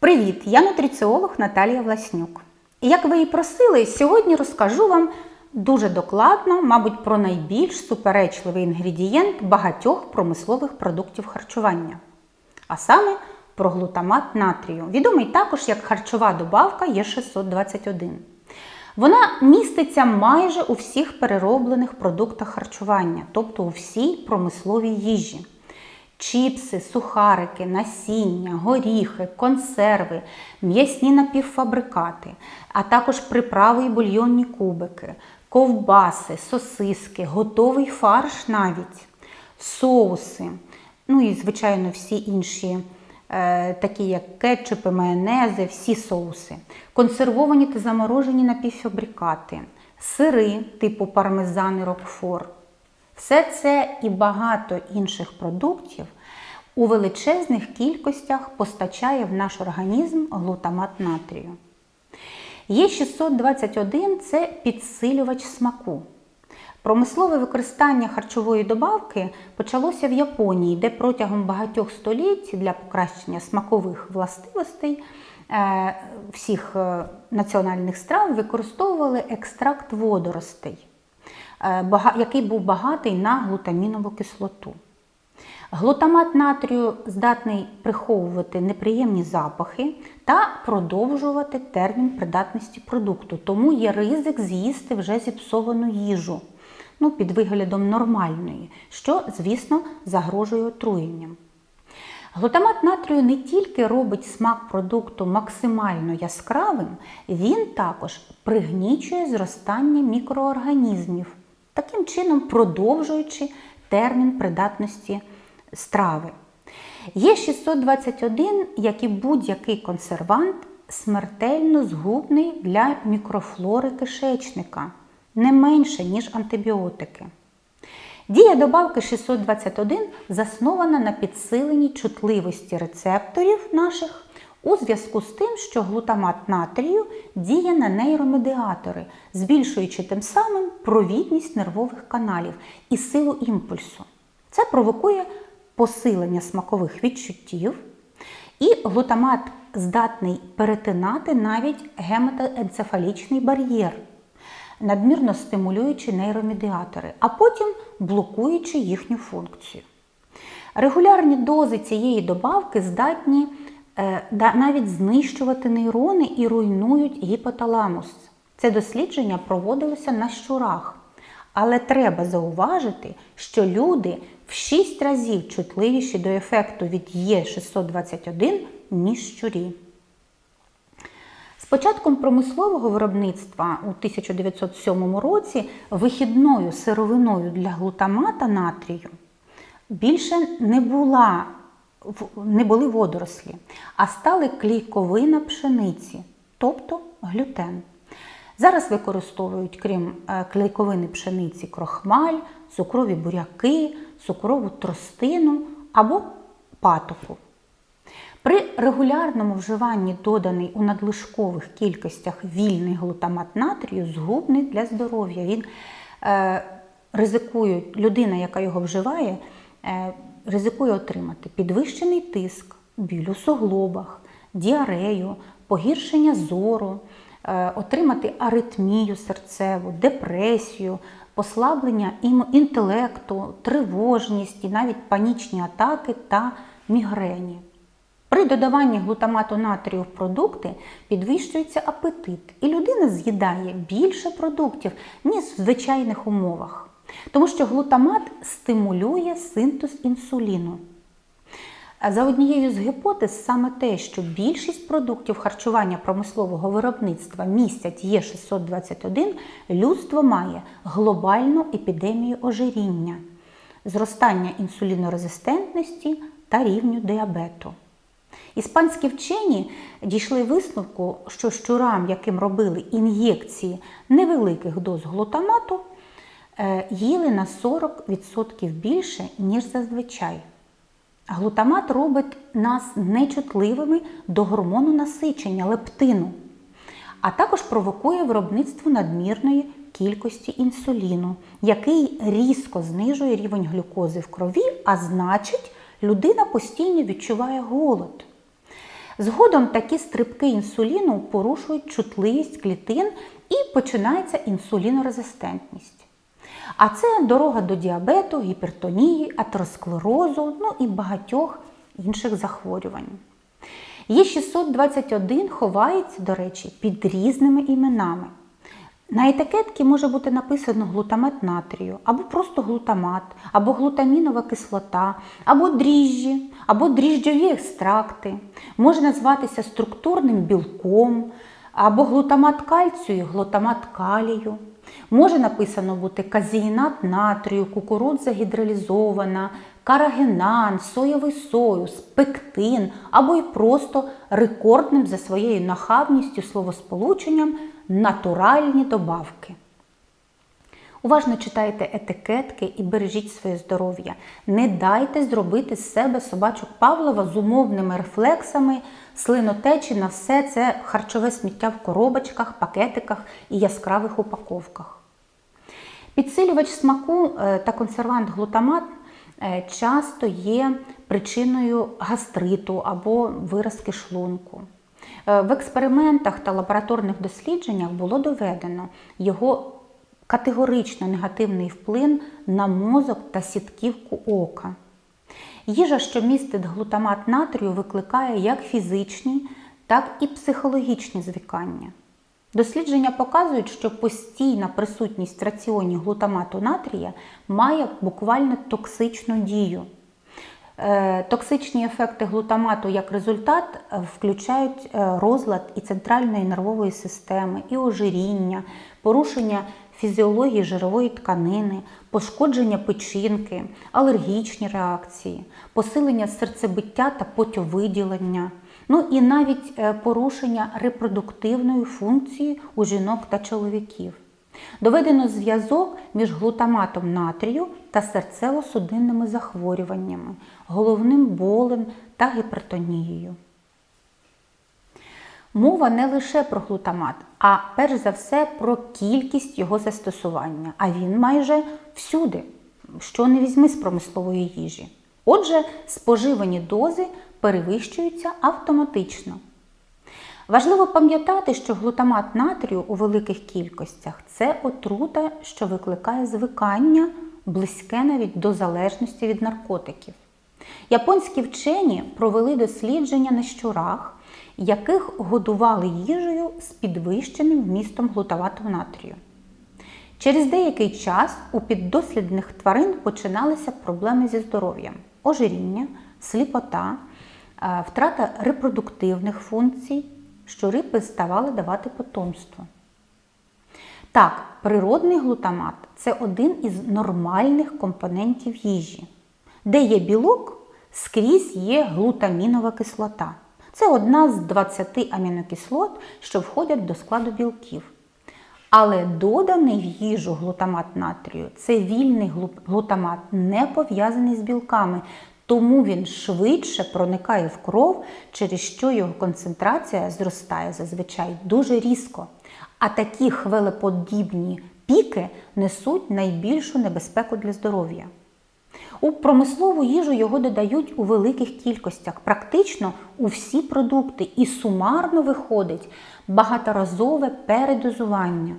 Привіт! Я нутриціолог Наталія Власнюк. І як ви і просили, сьогодні розкажу вам дуже докладно, мабуть, про найбільш суперечливий інгредієнт багатьох промислових продуктів харчування, а саме про глутамат натрію, відомий також як харчова добавка Е621. Вона міститься майже у всіх перероблених продуктах харчування, тобто у всій промисловій їжі. Чіпси, сухарики, насіння, горіхи, консерви, м'ясні напівфабрикати, а також приправи і бульйонні кубики, ковбаси, сосиски, готовий фарш навіть, соуси, ну і, звичайно, всі інші, е, такі як кетчупи, майонези, всі соуси, консервовані та заморожені напівфабрикати, сири типу пармезан і рокфор. Все це і багато інших продуктів у величезних кількостях постачає в наш організм глутамат натрію. Є621 це підсилювач смаку. Промислове використання харчової добавки почалося в Японії, де протягом багатьох століть для покращення смакових властивостей е, всіх е, національних страв використовували екстракт водоростей. Е, який був багатий на глутамінову кислоту. Глутамат натрію здатний приховувати неприємні запахи та продовжувати термін придатності продукту, тому є ризик з'їсти вже зіпсовану їжу ну, під виглядом нормальної, що, звісно, загрожує отруєнням. Глутамат натрію не тільки робить смак продукту максимально яскравим, він також пригнічує зростання мікроорганізмів таким чином продовжуючи термін придатності страви. Є 621, як і будь-який консервант, смертельно згубний для мікрофлори кишечника, не менше, ніж антибіотики. Дія добавки 621 заснована на підсиленні чутливості рецепторів наших у зв'язку з тим, що глутамат натрію діє на нейромедіатори, збільшуючи тим самим провідність нервових каналів і силу імпульсу. Це провокує посилення смакових відчуттів, і глутамат здатний перетинати навіть гематоенцефалічний бар'єр, надмірно стимулюючи нейромедіатори, а потім блокуючи їхню функцію. Регулярні дози цієї добавки здатні навіть знищувати нейрони і руйнують гіпоталамус. Це дослідження проводилося на щурах. Але треба зауважити, що люди в 6 разів чутливіші до ефекту від Е621, ніж щурі. З початком промислового виробництва у 1907 році вихідною сировиною для глутамата натрію більше не була не були водорослі, а стали клійковина пшениці, тобто глютен. Зараз використовують, крім е, клейковини пшениці, крохмаль, цукрові буряки, цукрову тростину або патоку. При регулярному вживанні доданий у надлишкових кількостях вільний глутамат натрію згубний для здоров'я. Він е, ризикує, людина, яка його вживає, е, ризикує отримати підвищений тиск, біль у суглобах, діарею, погіршення зору, е, отримати аритмію серцеву, депресію, послаблення інтелекту, тривожність і навіть панічні атаки та мігрені. При додаванні глутамату натрію в продукти підвищується апетит, і людина з'їдає більше продуктів, ніж в звичайних умовах. Тому що глутамат стимулює синтез інсуліну. За однією з гіпотез, саме те, що більшість продуктів харчування промислового виробництва містять Е621, людство має глобальну епідемію ожиріння, зростання інсулінорезистентності та рівню діабету. Іспанські вчені дійшли висновку, що щурам, яким робили ін'єкції невеликих доз глутамату, Е, їли на 40% більше, ніж зазвичай. Глутамат робить нас нечутливими до гормону насичення, лептину, а також провокує виробництво надмірної кількості інсуліну, який різко знижує рівень глюкози в крові, а значить, людина постійно відчуває голод. Згодом такі стрибки інсуліну порушують чутливість клітин і починається інсулінорезистентність. А це дорога до діабету, гіпертонії, атеросклерозу, ну і багатьох інших захворювань. Є 621 ховається, до речі, під різними іменами. На етикетці може бути написано глутамат натрію, або просто глутамат, або глутамінова кислота, або дріжджі, або дріжджові екстракти. Може назватися структурним білком, або глутамат кальцію, глутамат калію. Може написано бути казіїнат натрію, кукурудза гідролізована, карагенан, соєвий союз, пектин або й просто рекордним за своєю нахабністю словосполученням натуральні добавки. Уважно читайте етикетки і бережіть своє здоров'я. Не дайте зробити з себе собачок Павлова з умовними рефлексами, слинотечі на все це харчове сміття в коробочках, пакетиках і яскравих упаковках. Підсилювач смаку е, та консервант глутамат е, часто є причиною гастриту або виразки шлунку. Е, в експериментах та лабораторних дослідженнях було доведено його категорично негативний вплив на мозок та сітківку ока. Їжа, що містить глутамат натрію, викликає як фізичні, так і психологічні звикання. Дослідження показують, що постійна присутність в раціоні глутамату натрія має буквально токсичну дію. Е, токсичні ефекти глутамату як результат включають е, розлад і центральної нервової системи, і ожиріння, порушення фізіології жирової тканини, пошкодження печінки, алергічні реакції, посилення серцебиття та потьовиділення, ну і навіть порушення репродуктивної функції у жінок та чоловіків. Доведено зв'язок між глутаматом натрію та серцево-судинними захворюваннями, головним болем та гіпертонією. Мова не лише про глутамат, а перш за все про кількість його застосування. А він майже всюди, що не візьми з промислової їжі. Отже, споживані дози перевищуються автоматично. Важливо пам'ятати, що глутамат натрію у великих кількостях це отрута, що викликає звикання, близьке навіть до залежності від наркотиків. Японські вчені провели дослідження на щурах, яких годували їжею з підвищеним вмістом глутамату натрію. Через деякий час у піддослідних тварин починалися проблеми зі здоров'ям, ожиріння, сліпота, е, втрата репродуктивних функцій що риби ставали давати потомство. Так, природний глутамат це один із нормальних компонентів їжі. Де є білок, скрізь є глутамінова кислота. Це одна з 20 амінокислот, що входять до складу білків. Але доданий в їжу глутамат натрію це вільний глутамат, не пов'язаний з білками, тому він швидше проникає в кров, через що його концентрація зростає зазвичай дуже різко. А такі хвилеподібні піки несуть найбільшу небезпеку для здоров'я. У промислову їжу його додають у великих кількостях, практично у всі продукти, і сумарно виходить багаторазове передозування.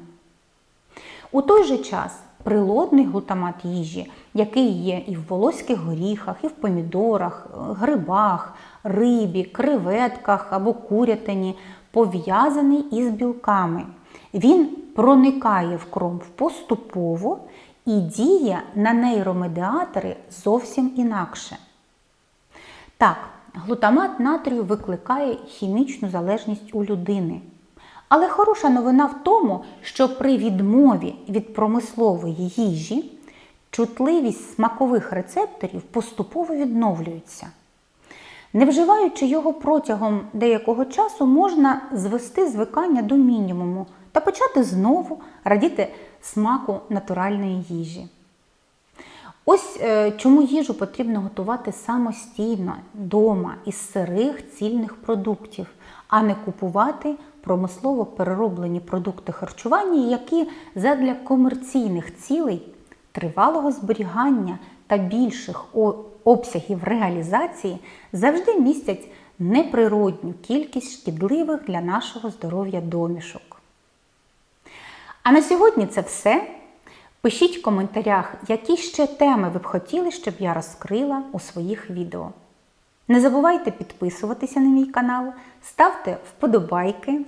У той же час природний глутамат їжі, який є і в волоських горіхах, і в помідорах, грибах, рибі, креветках або курятині, пов'язаний із білками. Він проникає в кров поступово і діє на нейромедіатори зовсім інакше. Так, глутамат натрію викликає хімічну залежність у людини. Але хороша новина в тому, що при відмові від промислової їжі чутливість смакових рецепторів поступово відновлюється. Не вживаючи його протягом деякого часу, можна звести звикання до мінімуму та почати знову радіти смаку натуральної їжі. Ось е, чому їжу потрібно готувати самостійно, вдома із сирих цільних продуктів, а не купувати промислово перероблені продукти харчування, які задля комерційних цілей, тривалого зберігання та більших обсягів реалізації завжди містять неприродню кількість шкідливих для нашого здоров'я домішок. А на сьогодні це все. Пишіть в коментарях, які ще теми ви б хотіли, щоб я розкрила у своїх відео. Не забувайте підписуватися на мій канал, ставте вподобайки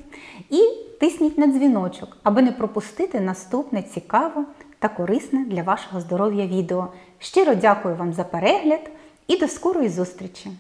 і тисніть на дзвіночок, аби не пропустити наступне цікаве та корисне для вашого здоров'я відео. Щиро дякую вам за перегляд і до скорої зустрічі!